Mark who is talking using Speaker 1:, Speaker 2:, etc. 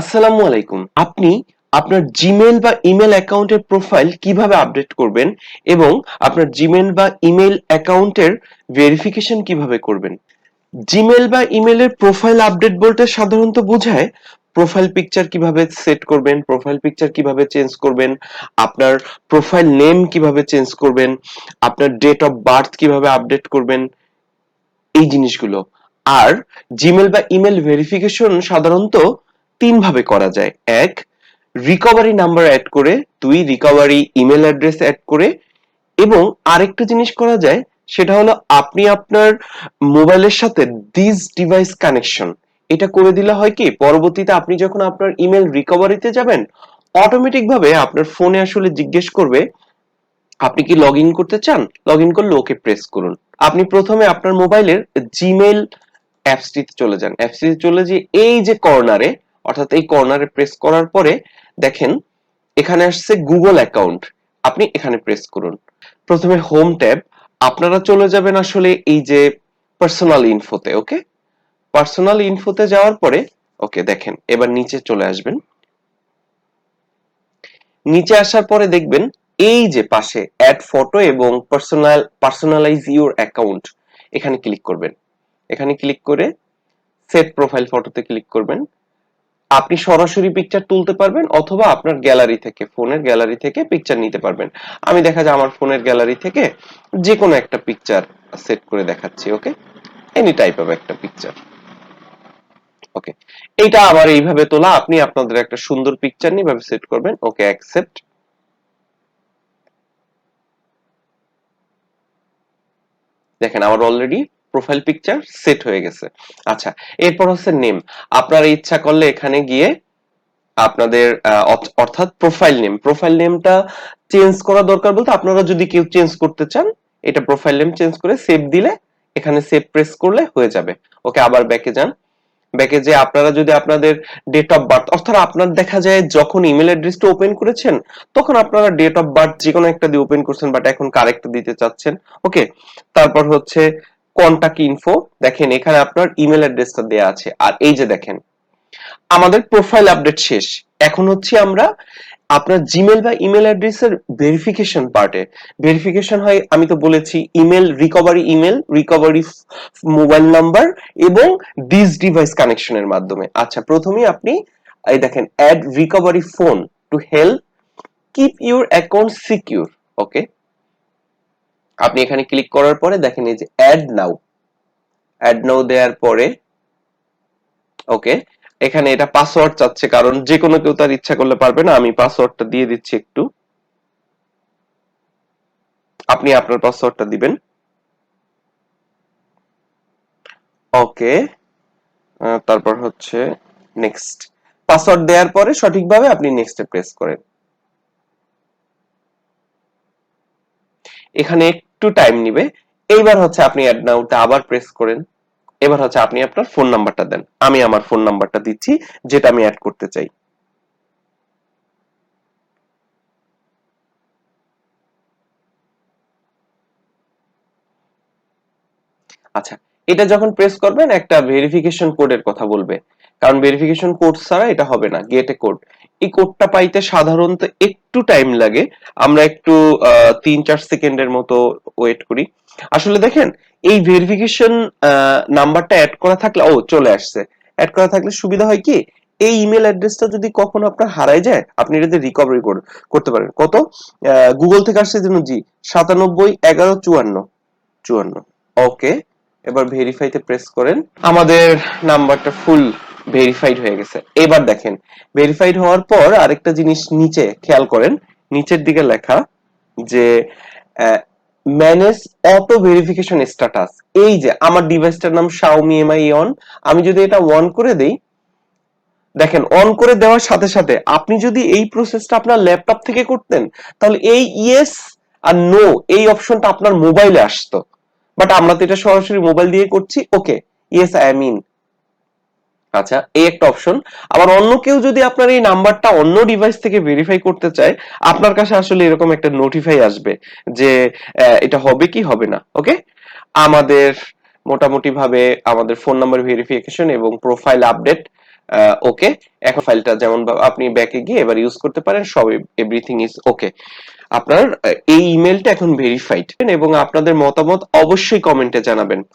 Speaker 1: আসসালামু আলাইকুম। আপনি আপনার জিমেল বা ইমেল অ্যাকাউন্টের প্রোফাইল কীভাবে আপডেট করবেন এবং আপনার জিমেল বা ইমেল অ্যাকাউন্টের ভেরিফিকেশন কীভাবে করবেন? জিমেল বা ইমেলের প্রোফাইল আপডেট বলতে সাধারণত বোঝায় প্রোফাইল পিকচার কীভাবে সেট করবেন প্রোফাইল পিকচার কীভাবে চেঞ্জ করবেন, আপনার প্রোফাইল নেম কীভাবে চেঞ্জ করবেন, আপনার ডেট অফ বার্থ কীভাবে আপডেট করবেন, এই জিনিসগুলো। আর জিমেল বা ইমেল ভেরিফিকেশন সাধারণত তিন ভাবে করা যায়। এক রিকভারি নাম্বার অ্যাড করে, দুই রিকভারি ইমেল অ্যাড্রেস অ্যাড করে এবং আরেকটা জিনিস করা যায়, সেটা হলো আপনি আপনার মোবাইলের সাথে দিস ডিভাইস কানেকশন এটা করে দিলে হয় কি, পরবর্তীতে আপনি যখন আপনার ইমেল রিকভারিতে যাবেন অটোমেটিক ভাবে আপনার ফোনে আসলে জিজ্ঞেস করবে, আপনি কি লগ করতে চান? লগ ইন করলে ওকে প্রেস করুন। আপনি প্রথমে আপনার মোবাইলের জিমেল অ্যাপসটিতে চলে যান। অ্যাপসটিতে চলে যে এই যে কর্নারে অর্থাৎ এই কর্নারে প্রেস করার পরে দেখেন, এখানে আসছে গুগল অ্যাকাউন্ট আপনি এখানে প্রেস করুন। প্রথমে হোম ট্যাব আপনারা চলে যাবেন আসলে এই যে পার্সোনাল ইনফোতে ওকে পার্সোনাল ইনফোতে যাওয়ার পরে ওকে দেখেন, এবার নিচে চলে আসবেন। নিচে আসার পরে দেখবেন, এই যে পাশে অ্যাড ফটো এবং পার্সোনাল পার্সোনালাইজ ইউর অ্যাকাউন্ট এখানে ক্লিক করবেন। এখানে ক্লিক করে সেট প্রোফাইল ফটোতে ক্লিক করবেন। আপনি সরাসরি পিকচার তুলতে পারবেন অথবা আপনার গ্যালারি থেকে ফোনের গ্যালারি থেকে পিকচার নিতে পারবেন। আমি দেখা যায় আমার ফোনের গ্যালারি থেকে যে কোনো একটা পিকচার সেট করে দেখাচ্ছি ওকে এনি টাইপ অফ একটা পিকচার ওকে এটা আবার এইভাবে তোলা, আপনি আপনাদের একটা সুন্দর পিকচার নিয়ে ভাবে সেট করবেন ওকে অ্যাকসেপ্ট দেখেন, আমার অলরেডি প্রোফাইল পিকচার সেট হয়ে গেছে। আচ্ছা এরপর হচ্ছে নেম আপনারা ইচ্ছা করলে এখানে গিয়ে আপনাদের অর্থাৎ প্রোফাইল নেম প্রোফাইল নেমটা চেঞ্জ করা দরকার বলতে আপনারা যদি কেউ চেঞ্জ করতে চান, এটা প্রোফাইল নেম চেঞ্জ করে সেভ দিলে এখানে সেভ প্রেস করলে হয়ে যাবে। ওকে, আবার ব্যাকে যান। ব্যাকে যে আপনারা যদি আপনাদের ডেট অফ বার্থ অর্থাৎ আপনার দেখা যায় যখন ইমেল অ্যাড্রেসটা ওপেন করেছেন, তখন আপনারা ডেট অফ বার্থ যে কোনো একটা দিয়ে ওপেন করছেন বাট এখন কারেক্ট দিতে চাচ্ছেন। ওকে, তারপর হচ্ছে কন্টাক্ট ইনফো দেখেন এখানে আপনার ইমেল অ্যাড্রেসটা দেয়া আছে। আর এই যে দেখেন, আমাদের প্রোফাইল আপডেট শেষ। এখন হচ্ছে আমরা আপনার জিমেল বা ইমেল অ্যাড্রেসের ভেরিফিকেশন পার্টে ভেরিফিকেশন হয়, আমি তো বলেছি email recovery email recovery mobile number এবং দিস ডিভাইস কানেকশনের মাধ্যমে। আচ্ছা প্রথমেই আপনি এই দেখেন add recovery phone to help keep your account secure okay আপনি এখানে ক্লিক করার পরে দেখেন এই যে অ্যাড নাও অ্যাড নাও দেওয়ার পরে ওকে এখানে এটা পাসওয়ার্ড চাচ্ছে কারণ যে কোনো কেউ তার ইচ্ছা করলে পারবে না, আমি পাসওয়ার্ডটা দিয়ে দিচ্ছি একটু। আপনি আপনার পাসওয়ার্ডটা দিবেন। ওকে তারপর হচ্ছে নেক্সট পাসওয়ার্ড দেওয়ার পরে সঠিকভাবে আপনি নেক্সটে প্রেস করেন। এখানে একটু টাইম নিবে। এইবার হচ্ছে আপনি অ্যাড নাউটা আবার প্রেস করেন। এবার হচ্ছে আপনি আপনার ফোন নাম্বারটা দেন। আমি আমার ফোন নাম্বারটা দিচ্ছি, যেটা আমি অ্যাড করতে চাই। আচ্ছা এটা যখন প্রেস করবেন, একটা ভেরিফিকেশন কোডের কথা বলবে। কারণ ভেরিফিকেশন কোড ছাড়া এটা হবে না গেট এ কোড এই কোডটা পাইতে সাধারণত একটু টাইম লাগে। আমরা একটু তিন, চার সেকেন্ডের মতো ওয়েট করি। আসলে দেখেন, এই ভেরিফিকেশন নাম্বারটা অ্যাড করা থাকলে, ও, চলে আসছে। অ্যাড করা থাকলে সুবিধা হয় কি? এই ইমেল অ্যাড্রেসটা যদি কখনো আপনার হারায় যায়, আপনি এটাতে রিকভারি করতে পারেন। কত? গুগল থেকে আসছে যেন জি, সাতানব্বই, এগারো, চুয়ান্ন। চুয়ান্ন। ওকে এবার ভেরিফাইতে প্রেস করেন। আমাদের নাম্বারটা ফুল ভেরিফাইড হয়ে গেছে। এবার দেখেন ভেরিফাইড হওয়ার পর আরেকটা জিনিস নিচে খেয়াল করেন, নিচের দিকে লেখা যে ম্যানেজ অটো ভেরিফিকেশন স্ট্যাটাস এই যে, আমার ডিভাইসটার নাম Xiaomi Mi অন আমি যদি এটা অন করে দেই, দেখেন অন করে দেওয়ার সাথে সাথে আপনি যদি এই প্রসেসটা আপনার ল্যাপটপ থেকে করতেন, তাহলে এই ইয়েস আর নো এই অপশনটা আপনার মোবাইলে আসতো। বাট আমরা তো এটা সরাসরি মোবাইল দিয়ে করছি okay yes I am in আচ্ছা এই একটা অপশন আবার অন্য কেউ যদি আপনার এই নাম্বারটা অন্য ডিভাইস থেকে ভেরিফাই করতে চায়, আপনার কাছে আসলে এরকম একটা নোটিফাই আসবে যে এটা হবে কি হবে না ওকে আমাদের মোটামুটি ভাবে আমাদের ফোন নাম্বার ভেরিফিকেশন এবং প্রোফাইল আপডেট ওকে এখন ফাইলটা যেমন আপনি ব্যাকে গিয়ে এবার ইউজ করতে পারেন, সব এভরিথিং ইজ ওকে আপনার এই ইমেলটা এখন ভেরিফাইড এবং আপনাদের মতামত অবশ্যই কমেন্টে জানাবেন।